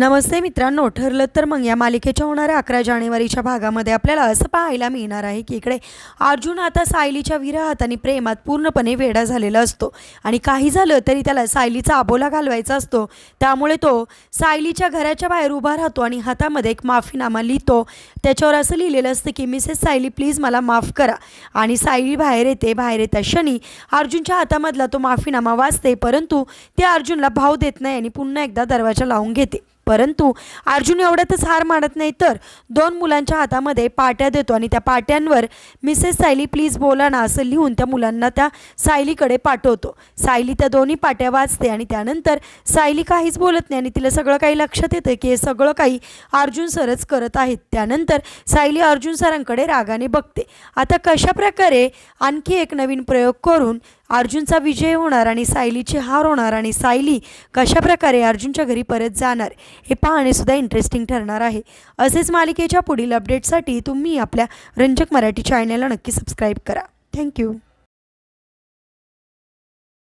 नमस्ते मित्रांनो ठरलं तर मग या मालिकेच्या होणाऱ्या अकरा जानेवारीच्या भागामध्ये आपल्याला असं पाहायला मिळणार आहे की इकडे अर्जुन आता सायलीच्या विरहात आणि प्रेमात पूर्णपणे वेडा झालेला असतो. आणि काही झालं तरी त्याला सायलीचा आबोला घालवायचा असतो. त्यामुळे तो सायलीच्या घराच्या बाहेर उभा राहतो आणि हातामध्ये एक माफीनामा लिहितो. त्याच्यावर असं लिहिलेलं असतं की मिसेस सायली प्लीज मला माफ करा. आणि सायली बाहेर येते. बाहेर येता क्षणी अर्जुनच्या हातामधला तो माफीनामा वाचते परंतु ते अर्जुनला भाव देत नाही आणि पुन्हा एकदा दरवाजा लावून घेते. परंतु अर्जुन एवढ्यातच हार मानत नाही तर दोन मुलांच्या हातामध्ये पाट्या देतो आणि त्या पाट्यांवर मिसेस सायली प्लीज बोला ना असं लिहून त्या मुलांना त्या सायलीकडे पाठवतो. सायली त्या दोन्ही पाट्या वाचते आणि त्यानंतर सायली काहीच बोलत नाही आणि तिला सगळं काही लक्षात येतं की हे सगळं काही अर्जुन सरच करत आहेत. त्यानंतर सायली अर्जुन सरांकडे रागाने बघते. आता कशा प्रकारे आणखी एक नवीन प्रयोग करून अर्जुनचा विजय होणार आणि सायलीची हार होणार आणि सायली कशा प्रकारे अर्जुनच्या घरी परत जाणार हे पाहणेसुद्धा इंटरेस्टिंग ठरणार आहे. असेच मालिकेच्या पुढील अपडेटसाठी तुम्ही आपल्या रंजक मराठी चॅनलला नक्की सबस्क्राईब करा. थँक्यू